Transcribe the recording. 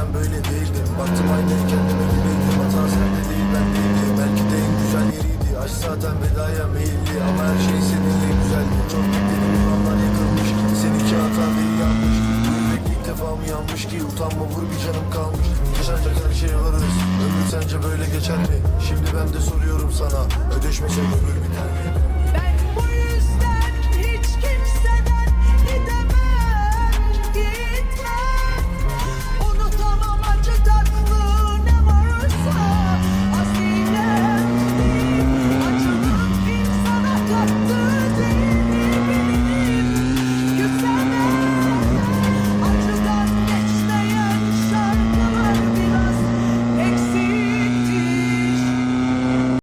bazen böyle değildim. Baktım aynaya kendime güleydim Hata sende değil ben değildi Belki de en güzel yeriydi. Aşk zaten vedaya meyilli. Ama her şey seninle güzeldi Çok gittiğim yılanlar yakılmış Seninki hata değil yanlış İlk defa mı yanmış ki? Utanma vur bir canım kalmış. Yaşanacak her şey varız. Ömür sence böyle geçer mi? Şimdi ben de soruyorum sana. Ödeşmesek ömür biter mi?